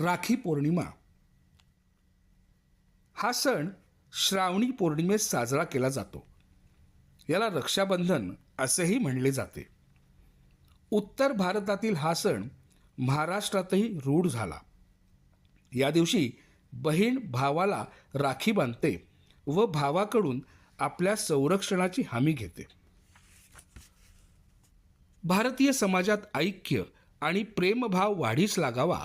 राखी पौर्णिमा. हा सण श्रावणी पौर्णिमेत साजरा केला जातो. याला रक्षाबंधन असेही म्हणले जाते. उत्तर भारतातील हा सण महाराष्ट्रातही रूढ झाला. या दिवशी बहीण भावाला राखी बांधते व भावाकडून आपल्या संरक्षणाची हमी घेते. भारतीय समाजात ऐक्य आणि प्रेमभाव वाढीस लागावा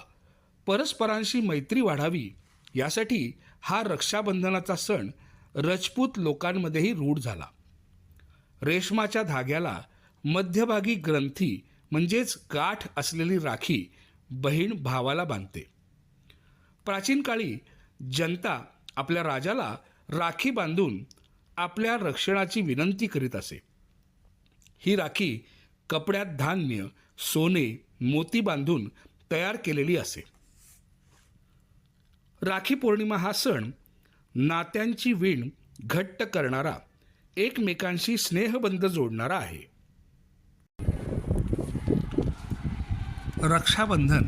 परस्परांशी मैत्री वाढावी यासाठी हा रक्षाबंधनाचा सण रजपूत लोकांमध्येही रूढ झाला. रेशमाच्या धाग्याला मध्यभागी ग्रंथी म्हणजेच गाठ असलेली राखी बहीण भावाला बांधते. प्राचीन काळी जनता आपल्या राजाला राखी बांधून आपल्या रक्षणाची विनंती करीत असे. ही राखी कपड्यात धान्य सोने मोती बांधून तयार केलेली असे. राखी पौर्णिमा हा सण नात्यांची वीण घट्ट करणारा एकमेकांशी स्नेहबंध जोडणारा आहे. रक्षाबंधन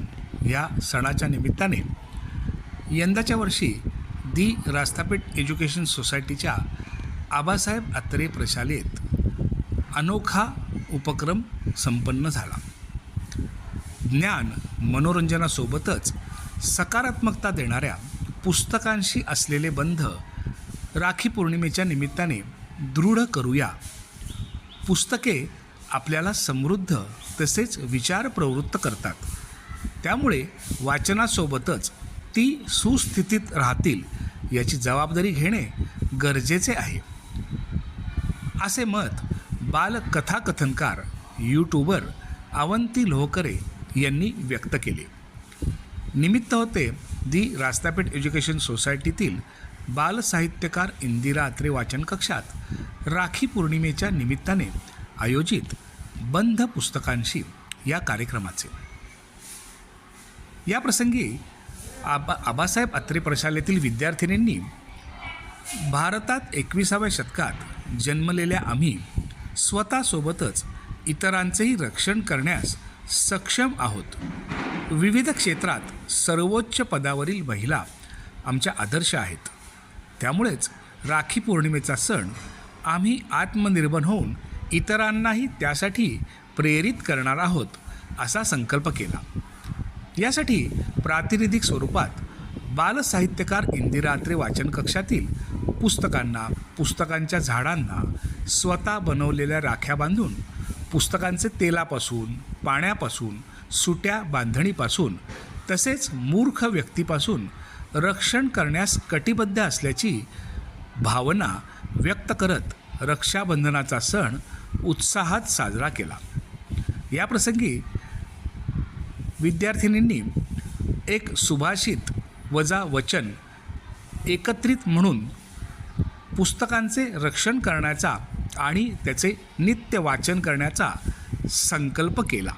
या सणाच्या निमित्ताने यंदाच्या वर्षी दी रास्तापेठ एज्युकेशन सोसायटीच्या आबासाहेब अत्रे प्रशालेत अनोखा उपक्रम संपन्न झाला. ज्ञान मनोरंजनासोबतच सकारात्मकता देणाऱ्या पुस्तकांशी असलेले बंध राखी पौर्णिमेच्या निमित्ताने दृढ करूया. पुस्तके आपल्याला समृद्ध तसेच विचार प्रवृत्त करतात. त्यामुळे वाचनासोबतच ती सुस्थितीत राहतील याची जबाबदारी घेणे गरजेचे आहे. असे मत बालकथाकथनकार यूट्यूबर अवंती लोहकरे यांनी व्यक्त केले. निमित्त होते दी रास्तापेठ एज्युकेशन सोसायटीतील बालसाहित्यकार इंदिरा अत्रे वाचन कक्षात राखी पौर्णिमेच्या निमित्ताने आयोजित बंध पुस्तकांशी या कार्यक्रमाचे. या प्रसंगी आबा आबासाहेब अत्रे प्रशालेतील विद्यार्थिनींनी भारतात एकविसाव्या शतकात जन्मलेल्या आम्ही स्वतःसोबतच इतरांचेही रक्षण करण्यास सक्षम आहोत. विविध क्षेत्रात सर्वोच्च पदावरील महिला आमच्या आदर्श आहेत. त्यामुळेच राखी पौर्णिमेचा सण आम्ही आत्मनिर्भर होऊन इतरांनाही त्यासाठी प्रेरित करणार आहोत असा संकल्प केला. यासाठी प्रातिनिधिक स्वरूपात बालसाहित्यकार इंदिरा अत्रे वाचन कक्षातील पुस्तकांना पुस्तकांच्या झाडांना स्वतः बनवलेल्या राख्या बांधून पुस्तकांचे तेलापासून पाण्यापासून सुट्या बांधणीपासून तसेच मूर्ख व्यक्तीपासून रक्षण करण्यास कटिबद्ध असल्याची भावना व्यक्त करत रक्षाबंधनाचा सण उत्साहात साजरा केला. याप्रसंगी विद्यार्थिनींनी एक सुभाषित वजा वचन एकत्रित म्हणून पुस्तकांचे रक्षण करण्याचा आणि त्याचे नित्य वाचन करण्याचा संकल्प केला.